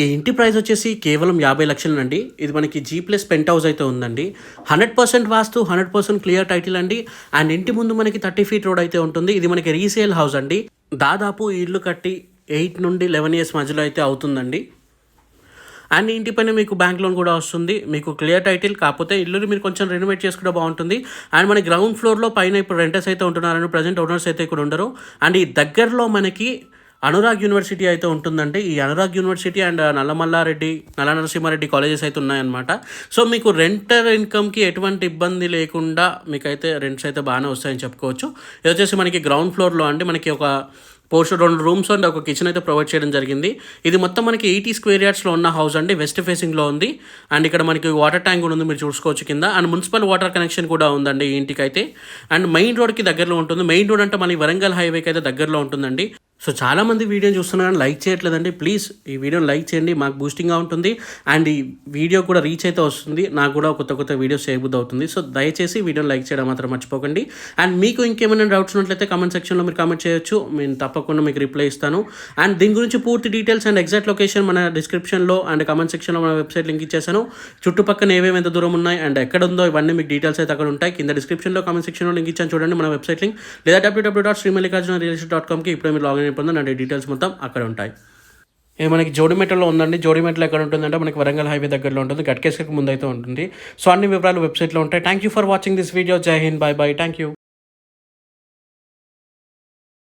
ఈ ఇంటి ప్రైస్ వచ్చేసి కేవలం యాభై లక్షలండి ఇది మనకి జీ ప్లస్ పెంట్ హౌస్ అయితే ఉందండి. Hundred percent vastu hundred percent clear title అండి. అండ్ ఇంటి ముందు మనకి థర్టీ ఫీట్ రోడ్ అయితే ఉంటుంది. ఇది మనకి రీసేల్ హౌస్ అండి. దాదాపు ఇల్లు కట్టి ఎయిట్ నుండి లెవెన్ ఇయర్స్ మధ్యలో అయితే అవుతుందండి. అండ్ ఇంటి పైన మీకు బ్యాంక్ లోన్ కూడా వస్తుంది. మీకు క్లియర్ టైటిల్ కాకపోతే ఇల్లుని మీరు కొంచెం రెనోవేట్ చేసుకుంటే బాగుంటుంది. అండ్ మన గ్రౌండ్ ఫ్లోర్లో పైన ఇప్పుడు రెంటర్స్ అయితే ఉంటున్నారని ప్రజెంట్ ఓనర్స్ అయితే ఇక్కడ ఉండరు. అండ్ ఈ దగ్గరలో మనకి అనురాగ్ యూనివర్సిటీ అయితే ఉంటుందండి. ఈ అనురాగ్ యూనివర్సిటీ అండ్ నల్లమల్లారెడ్డి నల్ల నరసింహారెడ్డి కాలేజెస్ అయితే ఉన్నాయన్నమాట. సో మీకు రెంటర్ ఇన్కమ్కి ఎటువంటి ఇబ్బంది లేకుండా మీకైతే రెంట్స్ అయితే బాగానే వస్తాయని చెప్పుకోవచ్చు. ఇది వచ్చేసి మనకి గ్రౌండ్ ఫ్లోర్లో అండి. మనకి ఒక పోస్ట్ రెండు రూమ్స్ అండ్ ఒక కిచెన్ అయితే ప్రొవైడ్ చేయడం జరిగింది. ఇది మొత్తం మనకి ఎయిటీ స్క్వేర్ యార్డ్స్లో ఉన్న హౌస్ అండి. వెస్ట్ ఫేసింగ్లో ఉంది. అండ్ ఇక్కడ మనకి వాటర్ ట్యాంక్ కూడా ఉంది మీరు చూసుకోవచ్చు కింద. అండ్ మున్సిపల్ వాటర్ కనెక్షన్ కూడా ఉందండి ఈ ఇంటికి అయితే అండ్ మెయిన్ రోడ్కి దగ్గరలో ఉంటుంది. మెయిన్ రోడ్ అంటే మనకి వరంగల్ హైవేకి అయితే దగ్గరలో ఉంటుందండి. సో చాలా మంది వీడియో చూస్తున్నారు కానీ లైక్ చేయట్లేదండి. ప్లీజ్ ఈ వీడియోని లైక్ చేయండి. మాకు బూస్టింగ్గా ఉంటుంది. అండ్ ఈ వీడియో కూడా రీచ్ అయితే వస్తుంది. నాకు కూడా కొత్త కొత్త వీడియోస్ చేయబుద్ధి అవుతుంది. సో దయచేసి వీడియోని లైక్ చేయడం మాత్రం మర్చిపోకండి. అండ్ మీకు ఇంకేమైనా డౌట్స్ ఉన్నట్లయితే కామెంట్ సెక్షన్లో మీరు కామెంట్ చేయొచ్చు. నేను తప్పకుండా మీకు రిప్లై ఇస్తాను. అండ్ దీని గురించి పూర్తి డీటెయిల్స్ అండ్ ఎగ్జాక్ట్ లొకేషన్ మన డిస్క్రిప్షన్లో అండ్ కామెంట్ సెక్షన్లో మన వెబ్సైట్ లింక్ ఇచ్చేసాను చుట్టుపక్కన ఏమేమి ఎంత దూరం ఉన్నాయి అండ్ ఎక్కడ ఉందో ఇవన్నీ మీకు డీటెయిల్స్ అయితే అక్కడ ఉంటాయి. కింద డిస్క్రిప్షన్లో కామెంట్ సెక్షన్లో లింక్ ఇచ్చాను. చూడండి మన వెబ్సైట్ లింక్ లేదా W W dot Srimallikarjuna real estate dot కామ్కి ఇప్పుడు మీరు లాగిన్ అయిపోతుంది అంటే డీటెయిల్స్ మొత్తం అక్కడ ఉంటాయి. ఇది మనకి జోడిమెట్లో ఉందండి. జోడిమెట్లో ఎక్కడ ఉంటుందంటే మనకి వరంగల్ హైవే దగ్గరలో ఉంటుంది. గట్కేశ్వరికి ముందు అయితే ఉంటుంది. సో అన్ని వివరాలు వెబ్సైట్లో ఉంటాయి. Thank you for watching this video Jai Hind bye bye thank you